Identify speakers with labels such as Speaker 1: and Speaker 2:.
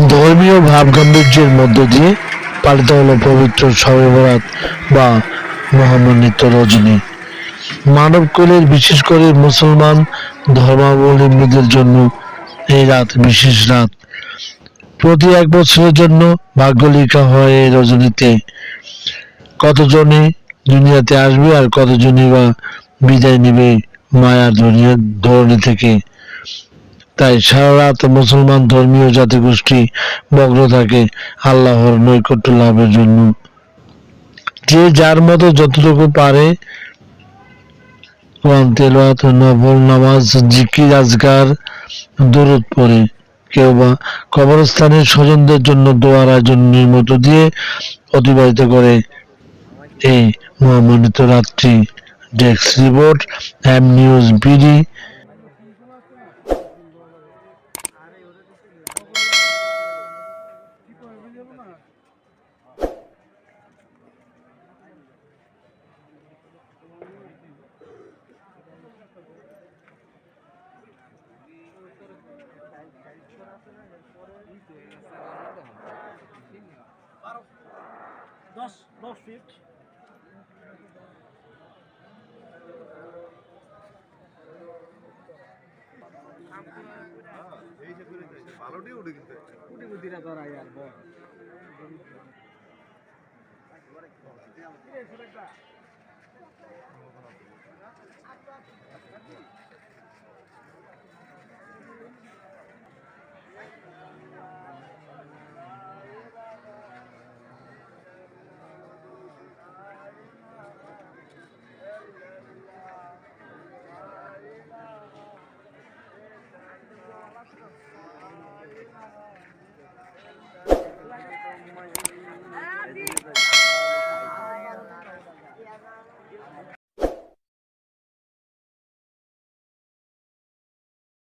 Speaker 1: ধর্মীয় ভাব গাম্ভীর্যের মধ্য দিয়ে পালিত হলো পবিত্র শবে বরাত বা মহামান্বিত রজনী। মানব মানবকুলের বিশেষ করে মুসলমান ধর্মাবলম্বীদের জন্য এই রাত বিশেষ রাত। প্রতি এক বছরের জন্য ভাগ্য লেখা হয় এই রজনীতে। কতজনে দুনিয়াতে আসবে আর কতজনই বা বিদায় নেবে দুনিয়ার ধরনী থেকে? তাই সারা রাত মুসলমান ধর্মীয় জাতিগোষ্ঠী মগ্ন থাকে আল্লাহর নৈকট্য লাভের জন্য। যে যার মতো যতটুকু পারে নামাজ, জিকির আজগার পড়ে। কেউ বা কবরস্থানের স্বজনদের জন্য দোয়ার আয়োজনের মধ্য দিয়ে অতিবাহিত করে। এই মহামণ্ডিত রাত্রি, desk report, M news BD
Speaker 2: দশ দশ ফিট
Speaker 3: ভালোটি উঠে কিন্তু
Speaker 2: কুটি কুটিরা করা আর বল।